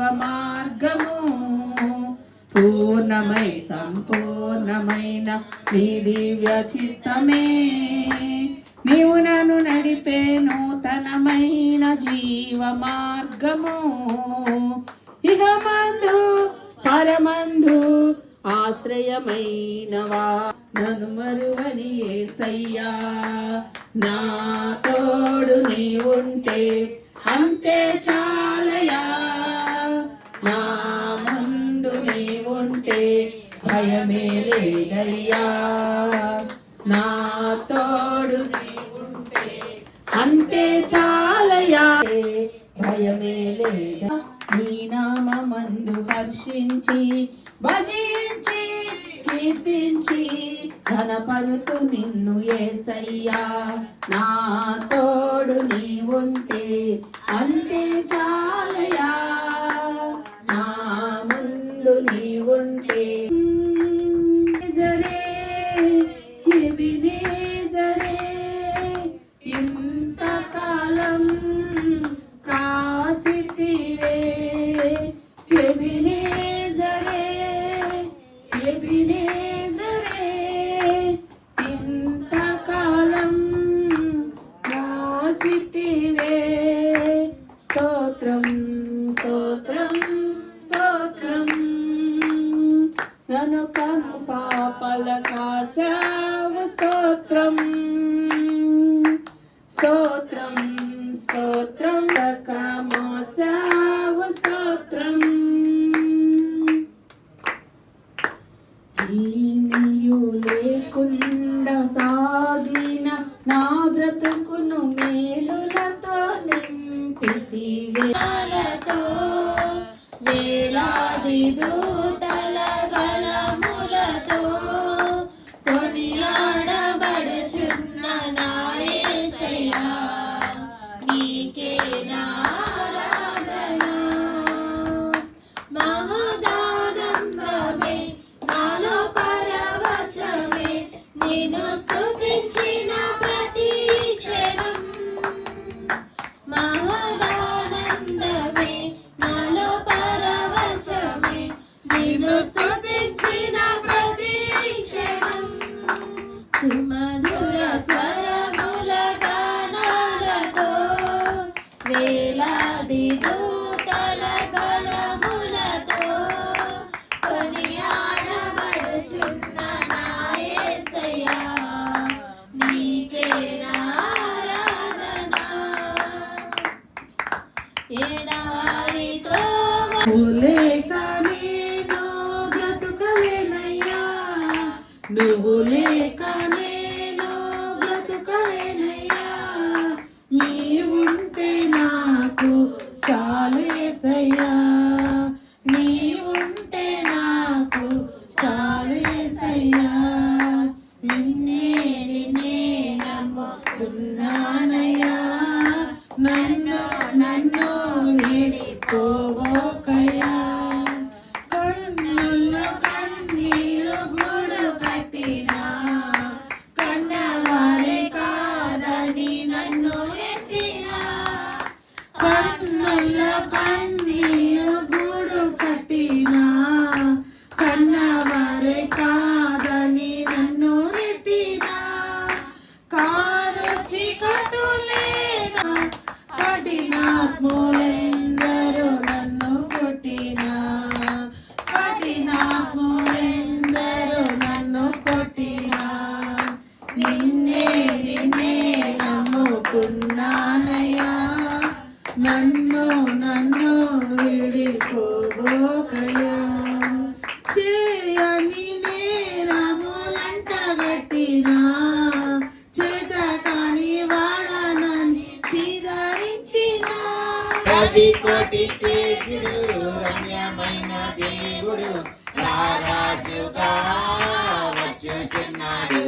మార్గము. పూర్ణమై సంపూర్ణమైన నీ దివ్య చిత్తమే. నీవు నన్ను నడిపే నూతనమైన జీవ మార్గము. ఇహమందు పరమందు ఆశ్రయమైనవా? నన్ను మరువని ఏసయ్యా నా తోడు నీ ఉంటే అంతే చాలయా నా ముందు నీ ఉంటే భయమే లేదయ్యా. నా తోడు నీ ఉంటే అంతే చాలయా భయమే లేదా నీ నామందు హర్షించి భజించి కీర్తించి ఘనపరుతు నిన్ను ఏసయ్యా. నా తోడు నీ ఉంటే అంతే చాలయా నా ముందు నీ ఉంటే జరే ఎబినేజరే ఇంతకాలం కాచితివే ఎబినేజరే ఎబినేజరే ఇంతకాలం మోసితివే స్తోత్రం స్తోత్రం స్తోత్రం నన్ను కను పాపల కాచావు స్తోత్రం స్తోత్రం స్తోత్రం లక మోసావు స్తోత్రం ఏమియు లేకుండా సాగిన నా బ్రతుకును మేలులతో నింపితివే. తో వేలాది దూ వేలాది దూతల దేవుడు రారాజుగా వచ్చుచున్నాడు.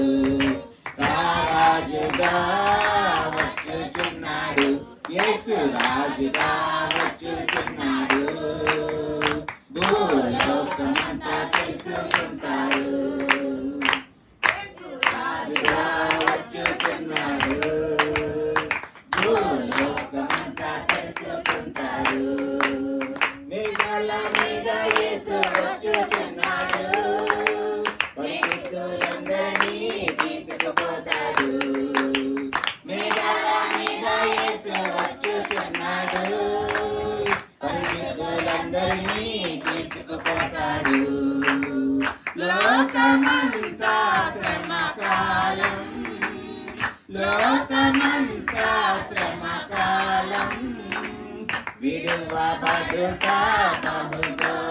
రారాజుగా వచ్చుచున్నాడు. యేసు రాజుగా విడువబడుట బహుఘోరం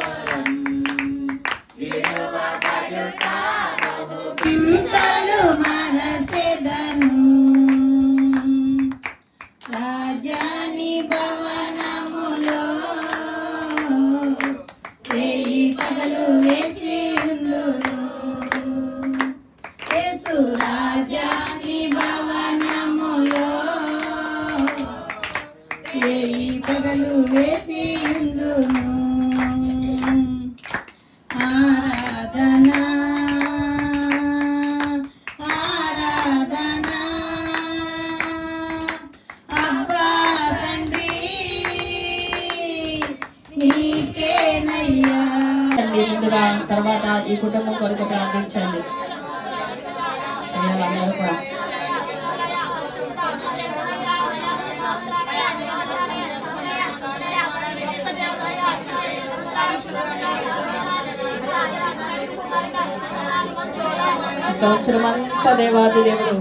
సంవత్సరం అంతా దేవాది దేవుడు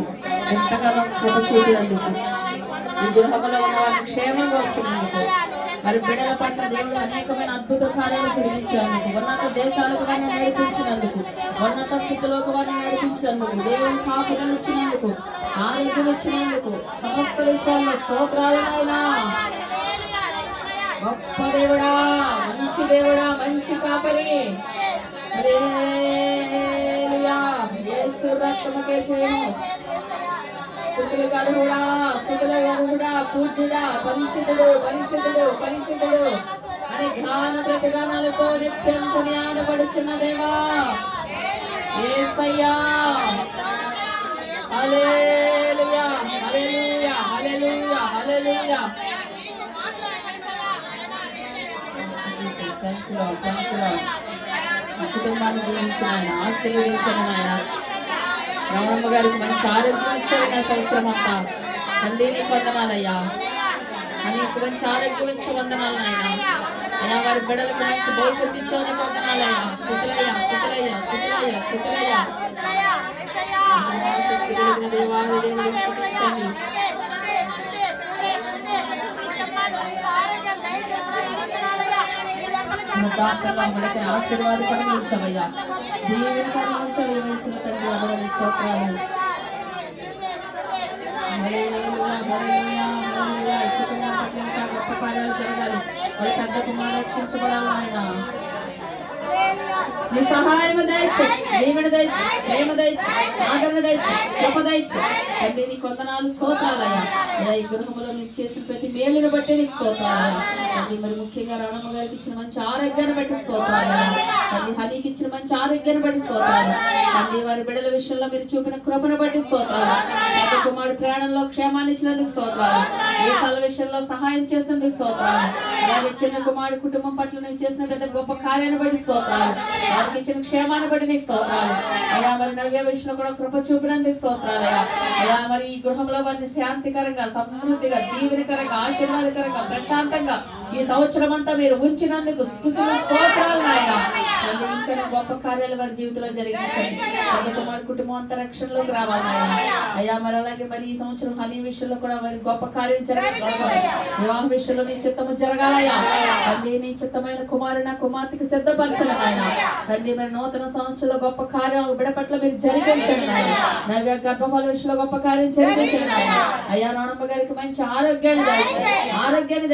ఎంతగానో కృప చూపినందుకు. ఈ గృహంలో ఉన్న వారిని క్షేమంగా వచ్చినందుకు మరి బిడల పట్ల దేవుడు అనేకమైన అద్భుత కార్యాలు జరిగించినందుకు. ఉన్నత దేశాలకు వారిని నడిపించినందుకు. ఉన్నత స్థితిలోకి వారిని నడిపించినందుకు. దేవుని కాపుదలు ఇచ్చినందుకు. ఆరోగ్యం ఇచ్చినందుకు. సమస్త విషయాల్లో స్తోత్రాలైనా గొప్ప దేవుడా మంచి దేవుడా మంచి కాపరి. హల్లెలూయా. యేసు చేయము స్థుతులు గరుడా స్థుతుల గరుడా పూజ్యుడా పరిశుద్ధుడు పరిశుద్ధుడు పరిశుద్ధుడు అని ధ్యాన ప్రతిగానాలతో నిత్యం జ్ఞానపడుచున్న దేవా ఏసయ్యా హల్లెలూయా హల్లెలూయా హల్లెలూయా హల్లెలూయా Thank you, Lord. Thank కుటుంబాన్ని గురించి ఆయన ఆశీర్వదించిన ఆయన రమణమ్మ గారికి మంచి ఆరోగ్యం ఇచ్చాడు నా సంవత్సరం అంతా తండ్రి నీకు వందనాలయ్యా నీకు మంచి ఆరోగ్యం ఇచ్చి వందనాలు నాయన అయ్యా వారి బిడ్డలకు మంచి భవిష్యత్తు ఇచ్చావు నీకు వందనాలయ్యా స్థుతులయ్యా స్థుతులయ్యా స్థుతులయ్యా స్థుతులయ్యా దేవాది దేవుడిని స్తుతించండి. మన డాక్టర్ల మనకి ఆశీర్వాదకరంగా ఉంచవయ్యా దీవెనకరంగా ఉంచవయ్యా వేసిన తండ్రి అమరని స్తోత్రాలు హల్లెలూయా, హల్లెలూయా, హల్లెలూయా. ఈ కుటుంబం పట్ల ఇంకా గొప్ప కార్యాలు జరగాలి వాళ్ళ పెద్ద కుమారుడు రక్షించబడాలి ఆయన నీ సహాయం దయచు దీవెన దయచు ప్రేమ దయచు ఆదరణ దయచు కృప దయచు. తండ్రి నీ కొందనాలు స్తోత్రాలయ్యా. అయ్యా ఈ గృహంలో నీకు చేసిన ప్రతి మేలును బట్టి నీకు స్తోత్రాలయ్యా. తండ్రి మరి ముఖ్యంగా రాణమ్మ గారికి ఇచ్చిన మంచి ఆరోగ్యాన్ని బట్టి స్తోత్రాలయ్యా. తండ్రి హనీకి ఇచ్చిన మంచి ఆరోగ్యాన్ని బట్టి స్తోత్రాలు తండ్రి వారి బిడ్డల విషయంలో మీరు చూపిన కృపను బట్టి స్తోత్రాలు తండ్రి కుమారుడు ప్రయాణంలో క్షేమాన్ని ఇచ్చినందుకు స్తోత్రాలు దేశాల విషయంలో సహాయం చేసినందుకు స్తోత్రాలు అలాగే చిన్న కుమారుడు కుటుంబం పట్ల నేను చేసిన పెద్ద గొప్ప కార్యాన్ని బట్టి స్తోత్రాలు వారికి ఇచ్చిన క్షేమాన్ని బట్టి నీకు స్తోత్రాలు. అయ్యా మరి నవ్య విషయంలో కూడా కృప చూపినందుకు స్తోత్రాలు అయ్యా మరి ఈ గృహంలో వారిని శాంతికరంగా సమృద్ధిగా దీవెనకరంగా ఆశీర్వాదకరంగా ప్రశాంతంగా ఈ సంవత్సరం అంతా మీరు ఉంచినందుకు స్థుతులు స్తోత్రాలు నాయన. ఇంకా గొప్ప కార్యాలు వారి జీవితంలో జరిగించండి. కుమార్ కుటుంబం అంతా రక్షణలోకి రావాలి నాయన. అయ్యా మరి అలాగే మరి ఈ సంవత్సరం హనీ విషయంలో కూడా మరి గొప్ప కార్యం జరగాలి. వివాహ విషయంలో నీ చిత్తము జరగాలయ్యా. తండ్రి నీ చిత్తమైన కుమారు నా కుమార్తెకి సిద్ధపరచండి నాయన. తండ్రి మరి నూతన సంవత్సరంలో గొప్ప కార్యం బిడపట్ల మీరు జరిగించండి నాయన. నవ్య గర్భఫల విషయంలో గొప్ప కార్యం జరిగించండి నాయన. అయ్యా రాణమ్మ గారికి మంచి ఆరోగ్యాన్ని దయచు ఆరోగ్యాన్ని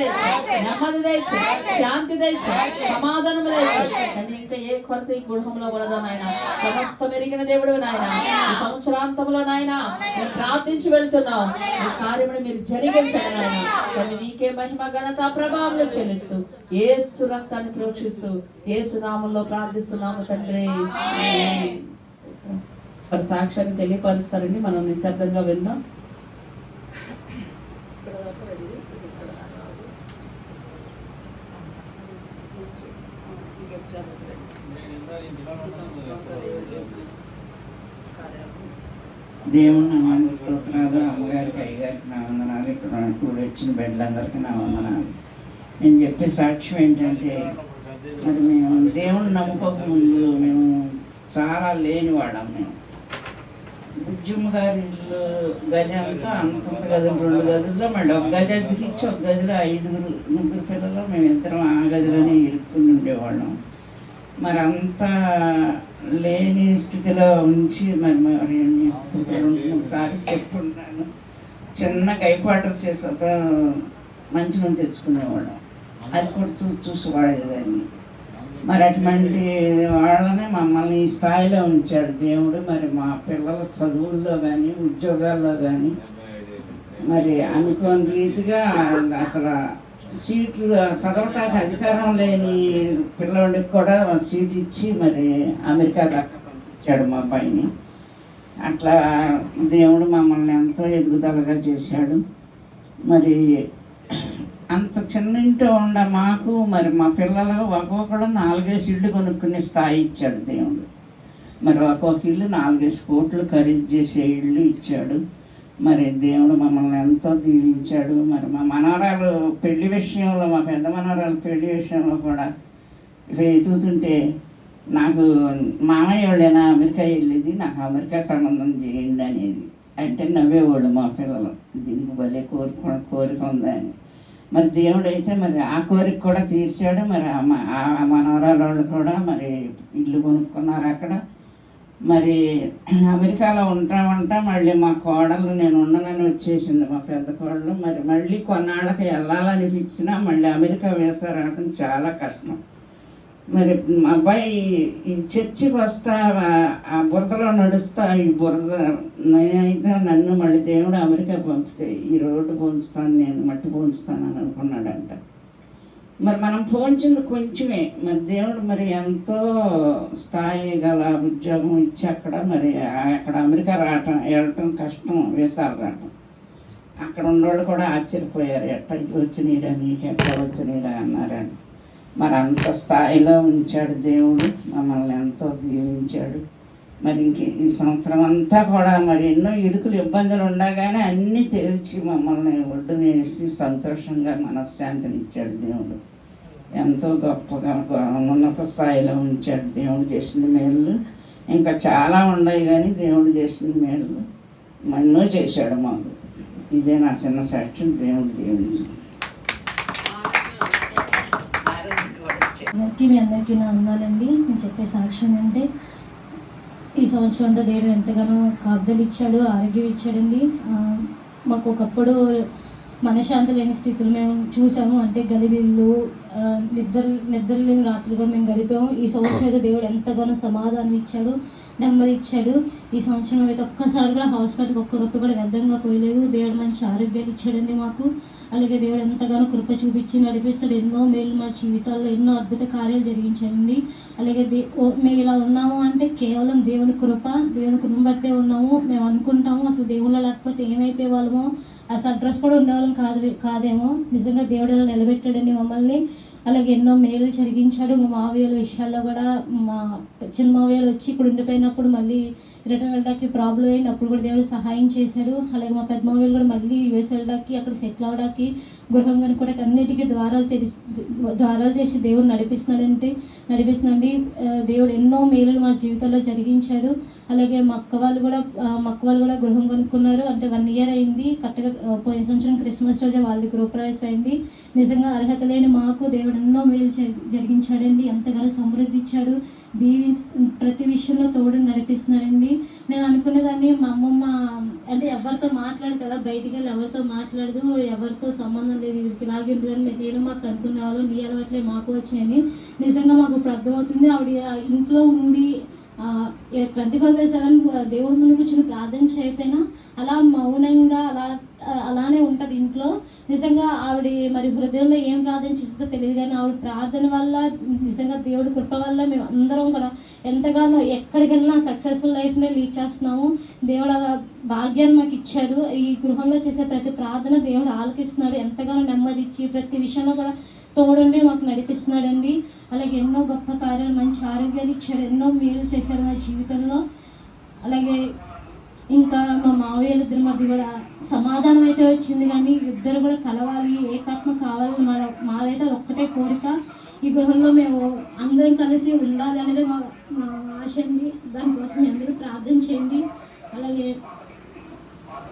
నెమ్మది దయచు శాంతి దయచు సమాధానం దయచు తండ్రి ఇంకా ఏ కొరత ఈ గృహంలో ఉన్నదో నాయన. సమస్త మెరిగిన దేవుడు నాయన. ఈ సంవత్సరాంతంలో నాయన మేము ప్రార్థించి వెళ్తున్నాం. ఈ కార్యమును మీరు జరిగించండి నాయన. తండ్రి నీకే మహిమ ఘనత ప్రభావంలో చెల్లిస్తూ ఏసు రక్తాన్ని ప్రోక్షిస్తూ ఏసు నామంలో ప్రార్థిస్తున్నాము తండ్రి. సాక్ష్యాన్ని తెలియపరుస్తారండి మనం నిశ్శబ్దంగా విందాం దేవుని నామానికి స్తోత్రాలు. అమ్మగారికి అయ్యగారికి నా వందనాలు. ఇక్కడ కూడి వచ్చిన బిడ్డలందరికీ నా వందనాలు. నేను చెప్పే సాక్ష్యం ఏంటంటే అది మేము దేవుని నమ్ముకోక ముందు మేము చాలా లేనివాళ్ళం మేము. బుజ్జమ్మ గారి ఇల్లు గది అంతా అంత గదులు రెండు గదుల్లో మళ్ళీ ఒక గది అద్దెకిచ్చి ఒక గదిలో ఐదుగురు ముగ్గురు పిల్లలు మేము ఇద్దరం ఆ గదిలోనే ఇరుక్కుని ఉండేవాళ్ళం. మరి అంత లేని స్థితిలో ఉంచి మరి మరి సార్లు చెప్పుకున్నాను చిన్న గైపాటర్ చేసి ఒక మంచి నూనె తెచ్చుకునేవాళ్ళం. అది కూడా చూసి చూసి వాడేదాన్ని. మరి అటువంటి వాళ్ళని మమ్మల్ని ఈ స్థాయిలో ఉంచాడు దేవుడు. మరి మా పిల్లల చదువుల్లో కానీ ఉద్యోగాల్లో కానీ మరి అనుకోని రీతిగా అసలు సీట్లు చదవటానికి అధికారం లేని పిల్లవాడికి కూడా సీట్ ఇచ్చి మరి అమెరికా దాకా పంపించాడు మా అబ్బాయిని అట్లా దేవుడు మమ్మల్ని ఎంతో ఎదుగుదలగా చేశాడు. మరి అంత చిన్న ఇంట్లో ఉండ మాకు మరి మా పిల్లలు ఒక్కొక్కడు నాలుగేసి ఇళ్ళు కొనుక్కునే స్థాయి ఇచ్చాడు దేవుడు. మరి ఒక్కొక్క ఇల్లు నాలుగేసి కోట్లు ఖరీదు చేసే ఇల్లు ఇచ్చాడు. మరి దేవుడు మమ్మల్ని ఎంతో దీవించాడు. మరి మా మనవరాలు పెళ్ళి విషయంలో మా పెద్ద మనవరాలు పెళ్ళి విషయంలో కూడా వెతుకుతుంటే నాకు మామయ్య వాళ్ళైనా అమెరికా వెళ్ళేది? నాకు అమెరికా సంబంధం చేయండి అనేది. అంటే నవ్వేవాళ్ళు మా పిల్లలు. దీనికి భలే కోరిక కోరిక ఉందని. మరి దేవుడు అయితే మరి ఆ కోరిక కూడా తీర్చాడు. మరి ఆ మనవరాలు వాళ్ళు కూడా మరి ఇల్లు కొనుక్కున్నారు అక్కడ. మరి అమెరికాలో ఉంటా ఉంటా మళ్ళీ మా కోడలు నేను ఉండనని వచ్చేసింది మా పెద్ద కోడలు. మరి మళ్ళీ కొన్నాళ్ళకి వెళ్ళాలనిపించినా మళ్ళీ అమెరికా వేసా రావడం చాలా కష్టం. మరి మా అబ్బాయి ఈ చర్చికి వస్తా ఆ- ఆ బురదలో నడుస్తా ఈ బురద నేనైతే నన్ను మళ్ళీ దేవుడు అమెరికా పంపితే ఈ రోడ్డు పోంచుతాను నేను మట్టి పోంచుతాను అని అనుకున్నాడంట. మరి మనం పోల్చింది కొంచెమే. మరి దేవుడు మరి ఎంతో స్థాయి గల ఉద్యోగం ఇచ్చి అక్కడ మరి అక్కడ అమెరికా రావటం వెళ్ళటం కష్టం వేసాలు రావటం. అక్కడ ఉన్నోళ్ళు కూడా ఆశ్చర్యపోయారు. ఎట్లా వచ్చినీరా నీకు ఎట్లా వచ్చినీరా అన్నారండి మరి అంత స్థాయిలో ఉంచాడు దేవుడు. మమ్మల్ని ఎంతో దీవించాడు. మరి ఇంక ఈ సంవత్సరం అంతా కూడా మరి ఎన్నో ఇరుకులు ఇబ్బందులు ఉండగానే అన్నీ తెలిసి మమ్మల్ని ఒడ్డునేసి సంతోషంగా మనశ్శాంతిని ఇచ్చాడు దేవుడు. ఎంతో గొప్పగా ఉన్నత స్థాయిలో ఉంచాడు దేవుడు చేసిన మేలు. ఇంకా చాలా ఉన్నాయి కానీ దేవుడు చేసిన మేలు ఎన్నో చేశాడు మాకు. ఇదే నా చిన్న సాక్ష్యం దేవుడు దీవించు. అందరికీ మీ అందరికీ నా వందనాలండి నేను చెప్పే సాక్ష్యం అంటే ఈ సంవత్సరంలో దేవుడు ఎంతగానో కాపుదలు ఇచ్చాడు ఆరోగ్యం ఇచ్చాడండి. మాకు ఒకప్పుడు మనశ్శాంతి లేని స్థితులు మేము చూసాము. అంటే గలిబిల్లు నిద్ర నిద్ర లేని రాత్రులు కూడా మేము గడిపాము. ఈ సంవత్సరం అయితే దేవుడు ఎంతగానో సమాధానం ఇచ్చాడు. నెమ్మది ఇచ్చాడు. ఈ సంవత్సరం అయితే ఒక్కసారి కూడా హాస్పిటల్కి ఒక్క రూపాయి కూడా వ్యర్థంగా పోయలేదు. దేవుడు మంచి ఆరోగ్యాలు ఇచ్చాడండి మాకు. అలాగే దేవుడు ఎంతగానో కృప చూపించి నడిపిస్తాడు. ఎన్నో మేలు మా జీవితాల్లో ఎన్నో అద్భుత కార్యాలు జరిగించండి అలాగే దే ఓ మేము ఇలా ఉన్నాము అంటే కేవలం దేవుని కృప దేవుని కృప బట్టే ఉన్నాము. మేము అనుకుంటాము అసలు దేవుళ్ళ లేకపోతే ఏమైపోయే వాళ్ళము. అసలు అడ్రస్ కూడా ఉండేవాళ్ళం కాదు కాదేమో. నిజంగా దేవుడు ఇలా నిలబెట్టాడండి మమ్మల్ని. అలాగే ఎన్నో మేలు జరిగించాడు. మా మావయ్యల విషయాల్లో కూడా మా చిన్న మావయ్యలు వచ్చి ఇక్కడ ఉండిపోయినప్పుడు మళ్ళీ రిటర్న్ వెళ్ళడానికి ప్రాబ్లం అయింది. అప్పుడు కూడా దేవుడు సహాయం చేశాడు. అలాగే మా పెద్ద మావయ్యలు కూడా మళ్ళీ యూఎస్ వెళ్ళడానికి అక్కడ సెటిల్ అవ్వడానికి గృహం కానీ కూడా అన్నిటికీ ద్వారాలు తెలిసి ద్వారాలు చేసి దేవుడు నడిపిస్తున్నాడంటే నడిపిస్తున్నాండి దేవుడు ఎన్నో మేలులు మా జీవితంలో జరిగించాడు. అలాగే మా అక్క వాళ్ళు కూడా ఆ, మా అక్క వాళ్ళు కూడా గృహం కొనుక్కున్నారు. అంటే వన్ ఇయర్ అయింది. కరెక్ట్గా పోయిన సంవత్సరం క్రిస్మస్ రోజే వాళ్ళది గృహప్రవేశం అయింది నిజంగా అర్హత లేని మాకు దేవుడు ఎన్నో మేలు జరిగించాడండి. ఎంతగానో సమృద్ధి ఇచ్చాడు దీవి ప్రతి విషయంలో తోడు నడిపిస్తున్నాడండి నేను అనుకునేదాన్ని మా అమ్మమ్మ అంటే ఎవరితో మాట్లాడదు కదా బయటికి వెళ్ళి ఎవరితో మాట్లాడదు. ఎవరితో సంబంధం లేదు. వీరికి ఇలాగే ఉంటుందని నేను మాకు అనుకునే వాళ్ళు. నీ అలవాట్లే మాకు వచ్చినాయని. నిజంగా మాకు ఇప్పుడు అర్థమవుతుంది ఆవిడ ఇంట్లో ఉండి ట్వంటీ ఫైవ్ బై సెవెన్ దేవుడి ముందు కూర్చొని ప్రార్థన చేయకపోయినా అలా మౌనంగా అలా అలానే ఉంటుంది ఇంట్లో. నిజంగా ఆవిడ మరి హృదయంలో ఏం ప్రార్థన చేస్తుందో తెలియదు కానీ ఆవిడ ప్రార్థన వల్ల నిజంగా దేవుడి కృప వల్ల మేము అందరం కూడా ఎంతగానో ఎక్కడికి వెళ్ళినా సక్సెస్ఫుల్ లైఫ్నే లీడ్ చేస్తున్నాము. దేవుడు భాగ్యాన్ని మాకు ఇచ్చాడు. ఈ గృహంలో చేసే ప్రతి ప్రార్థన దేవుడు ఆలకిస్తున్నాడు. ఎంతగానో నెమ్మది ఇచ్చి ప్రతి విషయంలో కూడా తోడుండి మాకు నడిపిస్తున్నాడండి. అలాగే ఎన్నో గొప్ప కార్యాలు మంచి ఆరోగ్యాలు ఇచ్చాడు. ఎన్నో మేలు చేశారు మా జీవితంలో. అలాగే ఇంకా మా మావయ్యల ఇద్దరి మధ్య కూడా సమాధానం అయితే వచ్చింది కానీ ఇద్దరు కూడా కలవాలి ఏకాత్మ కావాలని మా మాదైతే అది ఒక్కటే కోరిక. ఈ గృహంలో మేము అందరం కలిసి ఉండాలి అనేది మా మా ఆశ అండి. దానికోసం మీ అందరూ ప్రార్థన చేయండి. అలాగే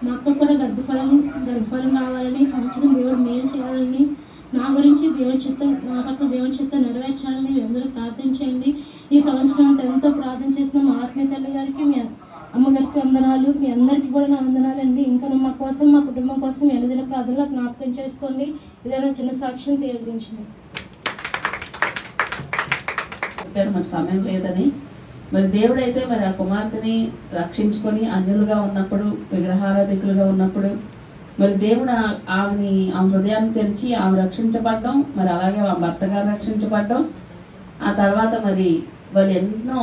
మా అక్క కూడా గర్భఫలం గర్భఫలం రావాలని సంవత్సరం దేవుడు మేలు చేయాలని నా గురించి దేవుడి చిత్తం నా పక్క దేవుని చిత్తం నెరవేర్చాలని మీ అందరూ ప్రార్థించండి. ఈ సంవత్సరం అంతా ఎంతో ప్రార్థన చేసిన మా ఆత్మీయ తల్లి గారికి మీ అమ్మగారికి వందనాలు. మీ అందరికీ కూడా నా వందనాలండి. ఇంకా మా కోసం మా కుటుంబం కోసం ఎనిమిదిన ప్రార్థనలో జ్ఞాపకం చేసుకోండి. ఏదైనా చిన్న సాక్ష్యం తేలించండి చెప్పారు మరి సమయం లేదని. మరి దేవుడైతే మరి ఆ కుమార్తెని రక్షించుకొని అన్యులుగా ఉన్నప్పుడు విగ్రహారాధికులుగా ఉన్నప్పుడు మరి దేవుడు ఆమెని ఆమె హృదయాన్ని తెరిచి ఆమె రక్షించబడ్డం మరి అలాగే ఆమె భర్త గారు రక్షించబడ్డం. ఆ తర్వాత మరి వాళ్ళు ఎన్నో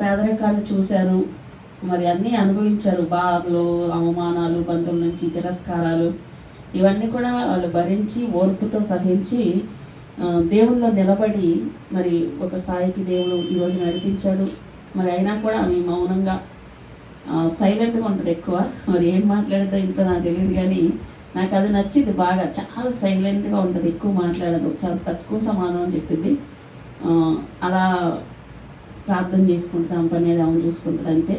పేదరికాలు చూశారు మరి అన్నీ అనుభవించారు. బాధలు అవమానాలు బంధువుల నుంచి తిరస్కారాలు ఇవన్నీ కూడా వాళ్ళు భరించి ఓర్పుతో సహించి దేవుళ్ళు దేవుల్లో నిలబడి మరి ఒక స్థాయికి దేవుడు ఈరోజు నడిపించాడు. మరి అయినా కూడా ఆమె మౌనంగా సైలెంట్గా ఉంటుంది ఎక్కువ. మరి ఏం మాట్లాడదో ఇంట్లో నాకు తెలియదు కానీ నాకు అది నచ్చింది బాగా. చాలా సైలెంట్గా ఉంటుంది ఎక్కువ మాట్లాడదు. చాలా తక్కువ సమాధానం చెప్పింది అలా ప్రార్థన చేసుకుంటాం ఆమె పని అనేది ఆమె చూసుకుంటుంది అంతే.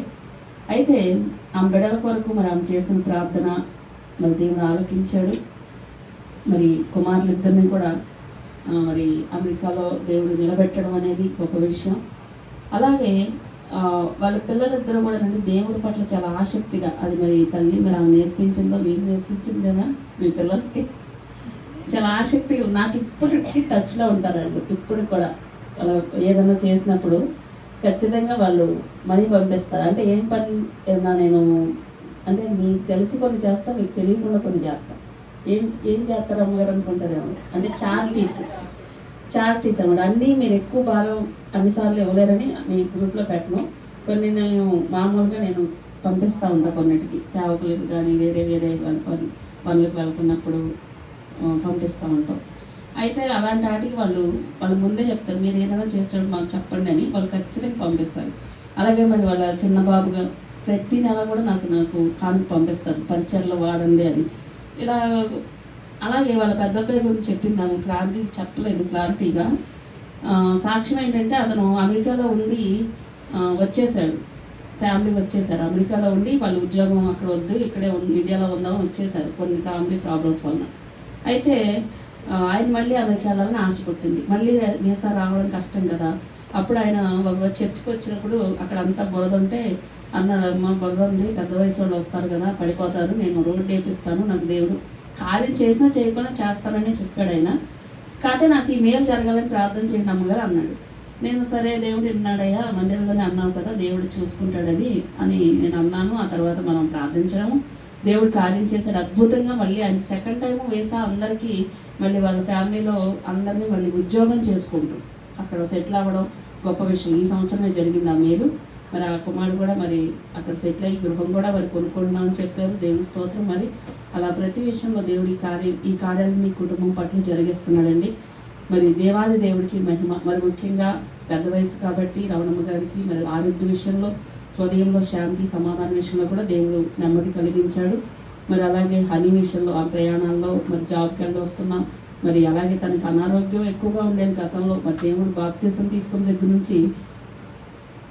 అయితే ఆమె బిడ్డల కొరకు మరి ఆమె చేసిన ప్రార్థన మరి దేవుడు ఆలోకించాడు. మరి కుమారులిద్దరిని కూడా మరి అమెరికాలో దేవుడు నిలబెట్టడం అనేది గొప్ప విషయం. అలాగే వాళ్ళ పిల్లలిద్దరూ కూడా అంటే దేవుడి పట్ల చాలా ఆసక్తిగా అది మరి తల్లి మరి ఆమె నేర్పించిందో మీరు నేర్పించిందేనా? మీ పిల్లలకి? చాలా ఆసక్తిగా నాకు ఇప్పటికీ టచ్లో ఉంటారండి. ఇప్పుడు కూడా అలా ఏదైనా చేసినప్పుడు ఖచ్చితంగా వాళ్ళు మనీ పంపిస్తారు. అంటే ఏం పని ఏదైనా నేను అంటే మీకు తెలిసి కొన్ని చేస్తా మీకు తెలియకుండా కొన్ని చేస్తా. ఏం ఏం చేస్తారు అమ్మగారు అనుకుంటారేమో? అంటే చారిటీస్ చారిటీస్ అనమాట. అన్నీ మీరు ఎక్కువ భాగం అన్నిసార్లు ఇవ్వలేరని మీ గ్రూప్లో పెట్టను. కొన్ని నేను మామూలుగా నేను పంపిస్తూ ఉంటా కొన్నిటికి. సేవకులకు కానీ వేరే వేరే పని పనులకు వెళ్తున్నప్పుడు పంపిస్తూ ఉంటాం. అయితే అలాంటి వాటికి వాళ్ళు వాళ్ళు ముందే చెప్తారు మీరు ఏదైనా చేస్తాడు మాకు చెప్పండి అని వాళ్ళు ఖచ్చితంగా పంపిస్తారు. అలాగే మరి వాళ్ళ చిన్న బాబుగా ప్రతి నెల కూడా నాకు నాకు కానుక పంపిస్తారు. పరిచయలో వాడండి అని. ఇలా అలాగే వాళ్ళ పెద్ద గురించి చెప్పింది ఆమె క్లారిటీ చెప్పలేదు క్లారిటీగా. సాక్ష్యం ఏంటంటే అతను అమెరికాలో ఉండి వచ్చేసాడు ఫ్యామిలీ వచ్చేసారు అమెరికాలో ఉండి వాళ్ళు ఉద్యోగం అక్కడ వద్దు ఇక్కడే ఇండియాలో ఉందాం వచ్చేసారు కొన్ని ఫ్యామిలీ ప్రాబ్లమ్స్ వలన. అయితే ఆయన మళ్ళీ అమెరికా వెళ్ళాలని ఆశ పుట్టింది. మళ్ళీ వీసా రావడం కష్టం కదా. అప్పుడు ఆయన ఒక చర్చికి వచ్చినప్పుడు అక్కడ అంతా బురద ఉంటే అన్నారు బురద ఉంది పెద్ద వయసు వాళ్ళు వస్తారు కదా పడిపోతారు నేను రోడ్డు వేపిస్తాను నాకు దేవుడు కార్యం చేసినా చేయకుండా చేస్తానని చెప్పాడు ఆయన. కాకపోతే నాకు ఈ మేలు జరగాలని ప్రార్థన చేయండి అమ్మగారు అన్నాడు. నేను సరే దేవుడు విన్నాడయ్యా మందిరంలోనే అన్నావు కదా దేవుడు చూసుకుంటాడని అని నేను అన్నాను. ఆ తర్వాత మనం ప్రార్థించడము. దేవుడు కార్యం చేశాడు అద్భుతంగా. మళ్ళీ ఆయన సెకండ్ టైం వేసా అందరికీ మళ్ళీ వాళ్ళ ఫ్యామిలీలో అందరినీ మళ్ళీ ఉద్యోగం చేసుకుంటూ అక్కడ సెటిల్ అవ్వడం గొప్ప విషయం. ఈ సంవత్సరమే జరిగింది ఆ మేలు. మరి ఆ కుమారుడు కూడా మరి అక్కడ సెటిల్ అయ్యి గృహం కూడా మరి కొనుక్కుంటున్నామని చెప్పారు. దేవుని స్తోత్రం. మరి అలా ప్రతి విషయంలో దేవుడి ఈ కార్యం ఈ కార్యాలని కుటుంబం పట్ల జరిగిస్తున్నాడండి. మరి దేవాది దేవుడికి మహిమ మరి ముఖ్యంగా పెద్ద వయసు కాబట్టి రవణమ్మ గారికి మరి ఆరోగ్య విషయంలో హృదయంలో శాంతి సమాధాన విషయంలో కూడా దేవుడు నెమ్మది కలిగించాడు. మరి అలాగే హనీ విషయంలో ఆ ప్రయాణాల్లో మరి జాబ్కి వెళ్ళి వస్తున్నాం. మరి అలాగే తనకి అనారోగ్యం ఎక్కువగా ఉండేది గతంలో. మరి దేవుడు బాప్తీసం తీసుకున్న దగ్గర నుంచి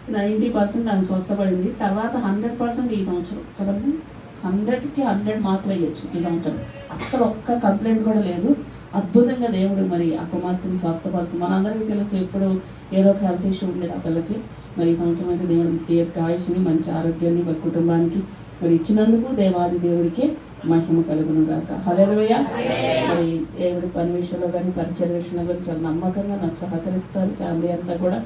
నైంటీ పర్సెంట్ ఆమె స్వస్థపడింది. తర్వాత హండ్రెడ్ పర్సెంట్ ఈ సంవత్సరం కదండి? హండ్రెడ్కి హండ్రెడ్ మార్కులు వేయచ్చు ఈ సంవత్సరం. అసలు ఒక్క కంప్లైంట్ కూడా లేదు. అద్భుతంగా దేవుడు మరి ఆ కుమార్తెని స్వస్థపరుస్తుంది. మనందరికీ తెలుసు ఎప్పుడు ఏదో ఒక హెల్త్ ఇష్యూ ఉండేది ఆ పిల్లకి. మరి ఈ సంవత్సరం అయితే దేవుడు దీర్ఘ ఆయుష్ని మంచి ఆరోగ్యాన్ని మరి కుటుంబానికి మరి ఇచ్చినందుకు దేవాది దేవుడికి మహిమ కలుగును గాక. హలేదయ్య మరి దేవుడి పని విషయంలో కానీ పరిచయ విషయంలో కానీ చాలా నమ్మకంగా నాకు సహకరిస్తారు. ఫ్యామిలీ అంతా కూడా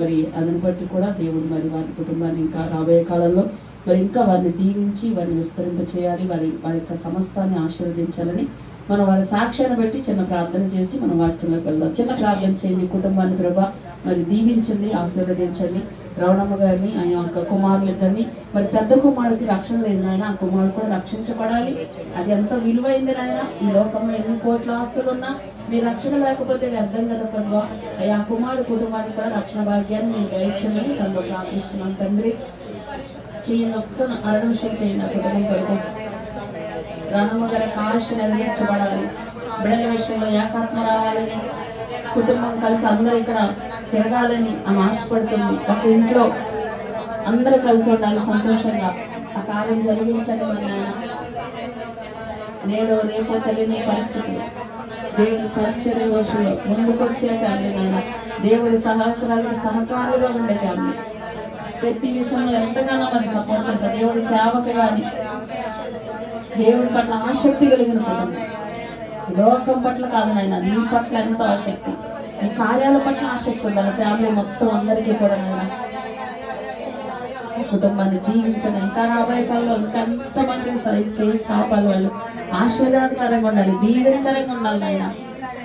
మరి అదని బట్టి కూడా దేవుడు మరి వారి కుటుంబాన్ని ఇంకా రాబోయే కాలంలో మరి ఇంకా వారిని దీవించి వారిని విస్తరింప చేయాలి వారి వారి యొక్క సమస్తాన్ని ఆశీర్వదించాలని మనం వారి సాక్ష్యాన్ని బట్టి చిన్న ప్రార్థన చేసి మనం వాక్యంలోకి వెళ్దాం. చిన్న ప్రార్థన చేయండి. కుటుంబాన్ని ప్రభా మరి దీవించండి ఆశీర్వదించండి. రవణమ్మ గారిని ఆయన యొక్క కుమారులిద్దరిని మరి పెద్ద కుమారుడికి రక్షణ లేదు నాయన ఆ కుమారుడు కూడా రక్షించబడాలి. అది ఎంత విలువైంది నాయన? ఈ లోకంలో ఎన్ని కోట్ల ఆస్తులు ఉన్నా మీ రక్షణ లేకపోతే వ్యర్థం కదా ప్రభావ అయ్యా ఆ కుమారుడు కుటుంబానికి కూడా రక్షణ భాగ్యాన్ని నేను దయచమని సంలో ప్రార్థిస్తున్నాను తండ్రి. చేయండి ఒక్క అర విషయం చేయండి ఆ కుటుంబం కొరకు రాణమ్మ గారి ఆశ నెరవేర్చబడాలి. బిడ్డల విషయంలో ఏకాత్మ రావాలని కుటుంబం కలిసి అందరూ ఇక్కడ తిరగాలని ఆమె ఆశపడుతుంది. ఒక ఇంట్లో అందరూ కలిసి ఉండాలి సంతోషంగా. ఆ కార్యం జరిగించండి మన నాయన నేడు రేపో తెలియని పరిస్థితి. దేవుని పరిచయ రోజుల్లో ముందుకొచ్చే ఫ్యామిలీ నాయన దేవుడి సహకారాలు సహకారులుగా ఉండే ఫ్యామిలీ ప్రతి విషయంలో ఎంతగానో మనకి సపోర్ట్ చేస్తారు దేవుడి సేవకు కానీ దేవుడి పట్ల ఆసక్తి కలిగిన కుటుంబం లోకం పట్ల కాదు నాయన నీ పట్ల ఎంతో ఆసక్తి. ఈ కార్యాల పట్ల ఆసక్తి ఉండాలి. ఫ్యామిలీ మొత్తం అందరికీ కూడా నేను కుటుంబాన్ని దీవించండి. ఇంకా రాబోయే కాలంలో ఇంకా ఎంతమంది సరి చేయి చాపాలి వాళ్ళు. ఆశీర్వాదకరంగా ఉండాలి. దీవెనకరంగా ఉండాలి నాయన.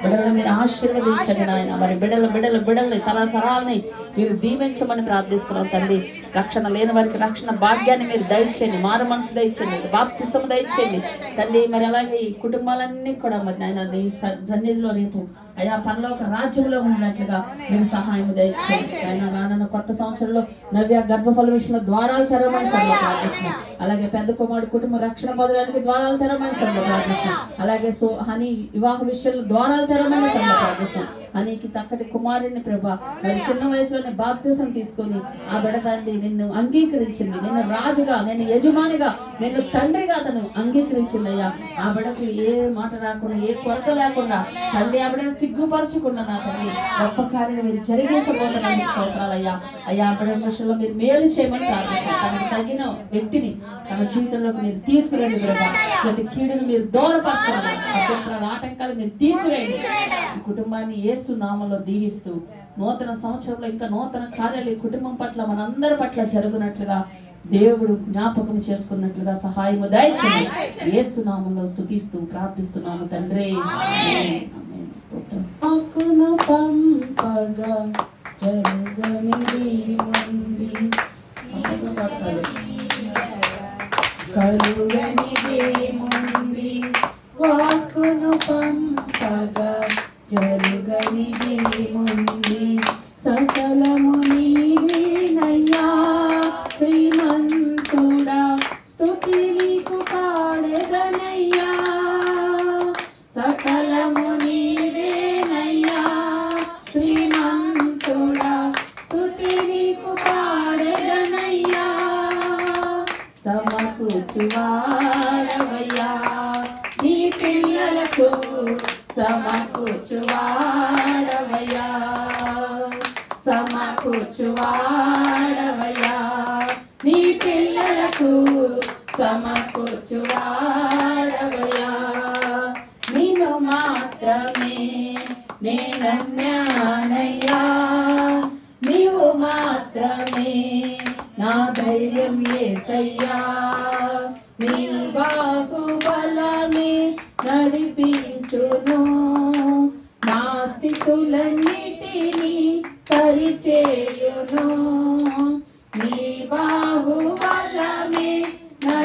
బిడ్డలు మీరు ఆశీర్వదించండి నాయన. మరి బిడ్డలు బిడ్డలు బిడ్డల్ని తరతరాలని మీరు దీవించమని ప్రార్థిస్తున్నాం తండ్రి. రక్షణ లేని వారికి రక్షణ భాగ్యాన్ని మీరు దయచేయండి. మారు మనసు దయచేయండి. బాప్తిసం దయచేయండి. తండ్రి మరి అలాగే ఈ కుటుంబాలన్నీ కూడా మరి నాయన ఈ సన్నిధిలో రేపు అయా పనిలో ఒక రాజ్యంలో ఉన్నట్లుగా మీరు సహాయం దయచేయండి. ఆయన రానున్న కొత్త సంవత్సరంలో నవ్య గర్భఫల విషయంలో ద్వారాలు తెరవమని సభలో ప్రార్థిస్తున్నాం. అలాగే పెద్ద కుమారుడు కుటుంబ రక్షణ పొందడానికి ద్వారాలు తెరవమని సభలో ప్రార్థిస్తున్నాం. అలాగే సో హని వివాహ విషయంలో ద్వారాలు తెరవమని సభలో ప్రార్థిస్తున్నాం. హనీకి చక్కటి కుమారుడిని ప్రభా చిన్న వయసులోనే బాప్తిసం తీసుకొని ఆ బిడదాన్ని నిన్ను అంగీకరించింది. నిన్ను రాజుగా నేను యజమానిగా నిన్ను తండ్రిగా అతను అంగీకరించింది అయ్యా ఆ బిడకు ఏ మాట రాకుండా ఏ కొరత లేకుండా తండ్రి ఆ బిడను సిగ్గుపరచకుండా నా తండ్రి గొప్ప కార్యం మీరు జరిగించబోతున్నాను స్తోత్రాలయ్యా. అయ్యా ఆ మనుషుల్లో మీరు మేలు చేయమని ప్రార్థిస్తాను తనకు తగిన వ్యక్తిని తన జీవితంలోకి మీరు తీసుకురండి బ్రహ్మ ప్రతి కీడును మీరు దూరపరచాలి. అభ్యంతరాల ఆటంకాలు మీరు తీసివేయండి. ఈ కుటుంబాన్ని ఏసు నామంలో దీవిస్తూ నూతన సంవత్సరంలో ఇంకా నూతన కార్యాలు ఈ కుటుంబం పట్ల మనందరి పట్ల జరుగునట్లుగా దేవుడు జ్ఞాపకం చేసుకున్నట్లుగా సహాయము దయచేయండి. యేసు నామంలో స్తుతిస్తూ ప్రార్థిస్తున్నాము తండ్రి. పంపగా పాడాలి. కలుగనిదేముంది వాక్కును పంపగా జరుగనిదేముంది సకలము నీవేనయ్యా శ్రీమంతుడా స్తుతి నీకు పాడెదనయ్యా సకలము నీవేనయ్యా శ్రీమంతుడా స్తుతి నీకు పాడెదనయ్యా సమకూర్చువాడవయ్యా నీ పిల్లలకు సమకూర్చువాడవయ్యా సమకూర్చువాడవయ్యా నీ పిల్లలకు సమకూర్చువాడవయ్యా నిన్ను మాత్రమే నేనమ్యానయ్యా నీవు మాత్రమే నా ధైర్యం ఏసయ్యా నీ బాహుబలమే నడిపించును నా స్థితులన్నిటినీ సరిచేయును నీ బాహుబలమే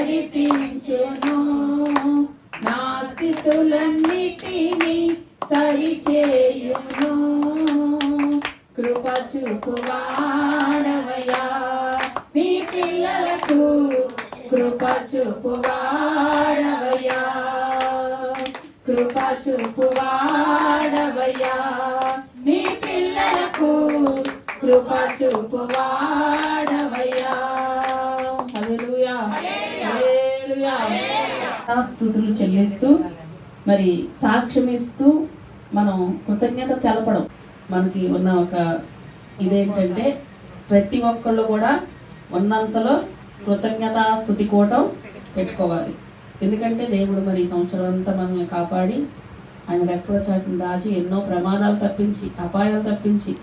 నడిపించును. నా స్థితులన్నిటినీ సరిచేయును. కృప చూపువా స్తుతులు చెల్లిస్తూ మరి సాక్ష్యం ఇస్తూ మనం కృతజ్ఞత తెలపడం. మనకి ఉన్న ఒక ఇదేంటంటే ప్రతి ఒక్కళ్ళు కూడా ఉన్నంతలో కృతజ్ఞత స్థుతి కూటం పెట్టుకోవాలి. ఎందుకంటే దేవుడు మరి ఈ సంవత్సరం అంతా మనల్ని కాపాడి ఆయన రెక్కల చాటును దాచి ఎన్నో ప్రమాదాలు తప్పించి అపాయాలు తప్పించి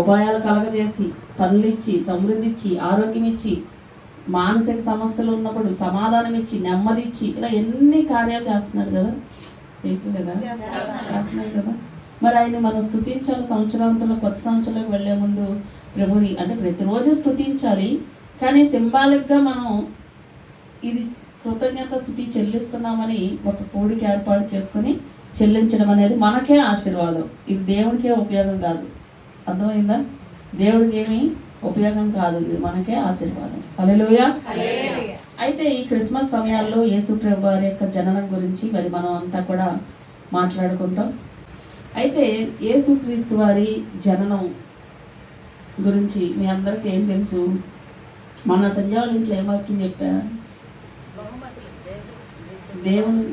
ఉపాయాలు కలగజేసి పనులిచ్చి సమృద్ధిచ్చి ఆరోగ్యం ఇచ్చి మానసిక సమస్యలు ఉన్నప్పుడు సమాధానం ఇచ్చి నెమ్మది ఇచ్చి ఇలా ఎన్ని కార్యాలు చేస్తున్నాడు కదా? చేయట్లేదా చేస్తున్నాడు కదా? మరి ఆయన మనం స్థుతించాలి సంవత్సరాంతంలో కొత్త సంవత్సరంలోకి వెళ్ళే ముందు ప్రభుని అంటే ప్రతిరోజు స్థుతించాలి. కానీ సింబాలిక్గా మనం ఇది కృతజ్ఞత స్థుతి చెల్లిస్తున్నామని ఒక కోడికి ఏర్పాటు చేసుకొని చెల్లించడం అనేది మనకే ఆశీర్వాదం. ఇది దేవుడికే ఉపయోగం కాదు. అర్థమైందా? దేవుడికి ఏమి ఉపయోగం కాదు. ఇది మనకే ఆశీర్వాదం. హల్లెలూయా. అయితే ఈ క్రిస్మస్ సమయాల్లో యేసు ప్రభు వారి యొక్క జననం గురించి మరి మనం అంతా కూడా మాట్లాడుకుంటాం. అయితే యేసుక్రీస్తు వారి జననం గురించి మీ అందరికీ ఏం తెలుసు? మన సంజయ్ వాళ్ళ ఇంట్లో ఏం వాక్యం చెప్పా? దేవుని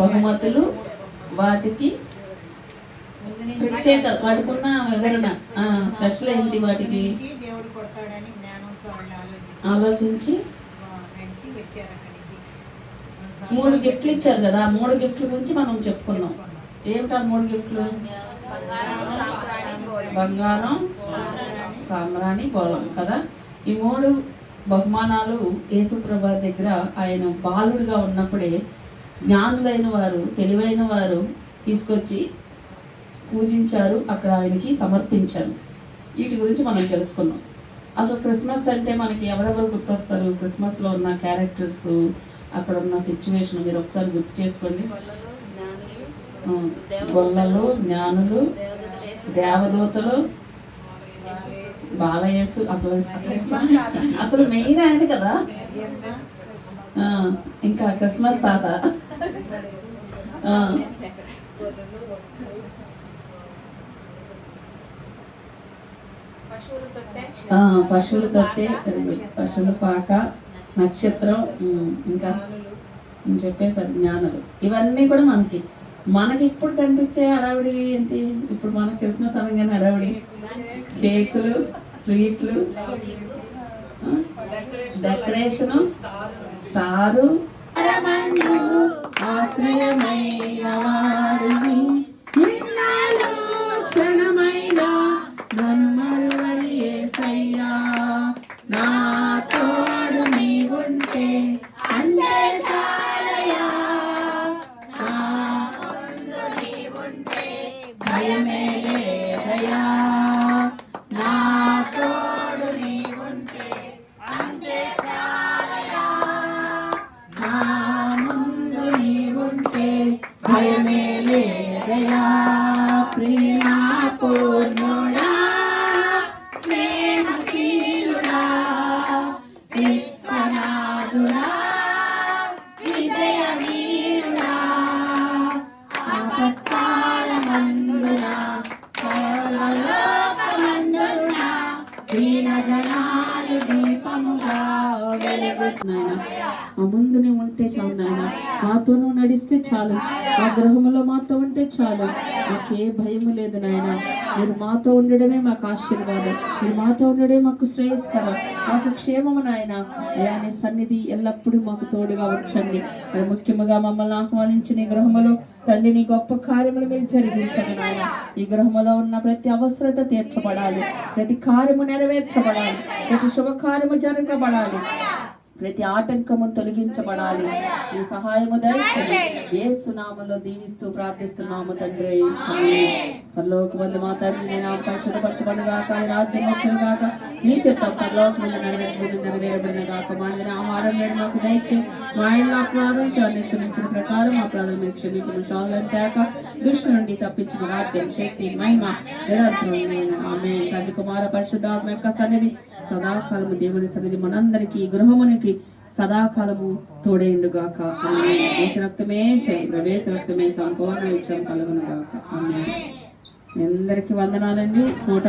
బహుమతులు వాటికి ప్రత్యేక వివరణ. ఆ, స్పెషల్ ఏంటి వాటికి? దేవుడు కొడతాడని జ్ఞానంతో వాళ్ళు ఆలోచించి నడిచి వచ్చారు మూడు గిఫ్ట్లు ఇచ్చారు కదా ఆ మూడు గిఫ్ట్ల గురించి మనం చెప్పుకున్నాం. ఏమిటా మూడు గిఫ్ట్లు? బంగారం సాంబ్రాణి బోళం కదా? ఈ మూడు బహుమానాలు యేసుప్రభా దగ్గర ఆయన బాలుడిగా ఉన్నప్పుడే జ్ఞానులైన వారు తెలివైన వారు తీసుకొచ్చి పూజించారు అక్కడ ఆయనకి సమర్పించారు. వీటి గురించి మనం తెలుసుకున్నాం. అసలు క్రిస్మస్ అంటే మనకి ఎవరెవరు గుర్తొస్తారు? క్రిస్మస్లో ఉన్న క్యారెక్టర్స్ అక్కడ ఉన్న సిచ్యువేషన్ మీరు ఒకసారి గుర్తు చేసుకోండి. గొల్లలు జ్ఞానులు దేవదూతలు బాలయేసు అసలు అసలు- మెయిన్ ఆయన కదా? ఇంకా క్రిస్మస్ తాత ఆ, ఆ, పశువుల తొట్టె పశువుల పాక నక్షత్రం ఇంకా నేను చెప్పేసారు జ్ఞానాలు. ఇవన్నీ కూడా మనకి మనకి ఇప్పుడు కనిపించే హడావిడి ఏంటి? ఇప్పుడు మన క్రిస్మస్ అనగానే హడావిడి. కేకులు స్వీట్లు డెకరేషన్ డెకరేషను స్టారు. ఆశ్రయమైన వారిని క్షణమైన నా తోడు నీవుంటే అందే నా నీవుంటే భయమే లేదయా ఆశీర్వాదం. మీరు మాతో ఉండడే మాకు శ్రేయస్కరం. మాకు క్షేమము నాయన. అయా నీ సన్నిధి ఎల్లప్పుడూ మాకు తోడుగా ఉంచండి. మరి ముఖ్యముగా మమ్మల్ని ఆహ్వానించిన ఈ గృహములో తండ్రి నీ గొప్ప కార్యములు మీరు జరిగించండి నాయన. ఈ గృహములో ఉన్న ప్రతి అవసరత తీర్చబడాలి. ప్రతి కార్యము నెరవేర్చబడాలి. ప్రతి శుభకార్యము జరగబడాలి. ప్రతి ఆటంకము తొలగించబడాలి. ఈ సహాయము యేసునామములో దీవిస్తూ ప్రార్థిస్తున్నాము తండ్రి. ఆమేన్. పరలోకమందు మా తండ్రి నీ నామం పరిశుద్ధపరచబడును గాక నీ రాజ్యం వచ్చును నీ చిత్తం నెరవేరబడిన గాక మా ఆహారం మాకు దయచే మా ఆయన అపరాధం చాలు క్షమించిన ప్రకారం అపరాధం మీరు క్షమించిన చాలని తేక దుష్టు నుండి తప్పించిన రాజ్యం శక్తి మహిమ నిరంతరం. ఆమె తండ్రి కుమార పరిశుద్ధాత్మ యొక్క సన్నిధి సదాకాలము దేవుని సన్నిధి మనందరికీ గృహమునికి సదాకాలము తోడేందుగాక ఆమె రక్తమే ప్రవేశ రక్తమే సంపూర్ణ విషయం కలుగును గాక అందరికీ వందనాలండి. నూట